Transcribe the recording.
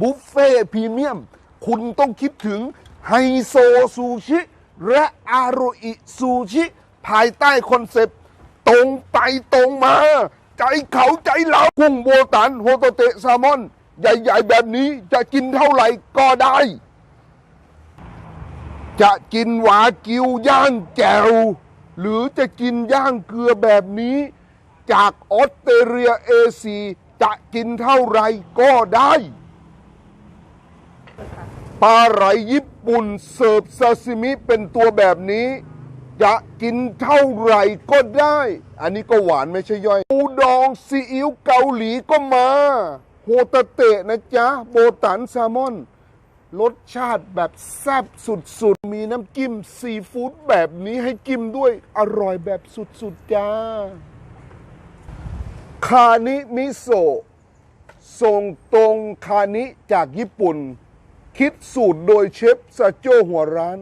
บุฟเฟ่พรีเมียม คุณต้องคิดถึงไฮโซซูชิ และอาโรอิซูชิ ภายใต้คอนเซปต์ ตรงไปตรงมา ใจเขาใจเรากุ้งโบตันโฮโตเตะแซลมอน ใหญ่ๆแบบนี้จะกินเท่าไหร่ก็ได้ จะกินหวากิวย่างแจวหรือจะกินย่างเกลือแบบนี้ จากออสเตรเลียเอซีจะกินเท่าไหร่ก็ได้ ปลาไหลญี่ปุ่นเสิร์ฟซาซิมิเป็นตัวแบบนี้ จะกินเท่าไหร่ก็ได้ อันนี้ก็หวานไม่ใช่ย่อยปูดองซีอิ๊วเกาหลีก็มาโฮตาเตะนะจ๊ะ โบตันแซลมอน รสชาติแบบแซ่บสุดๆ มีน้ำจิ้มซีฟู้ดแบบนี้ให้จิ้มด้วยอร่อยแบบสุดๆ จ้า คานิมิโซะส่งตรงคานิจากญี่ปุ่น คิดสูตรโดยเชฟซาโจหัวร้าน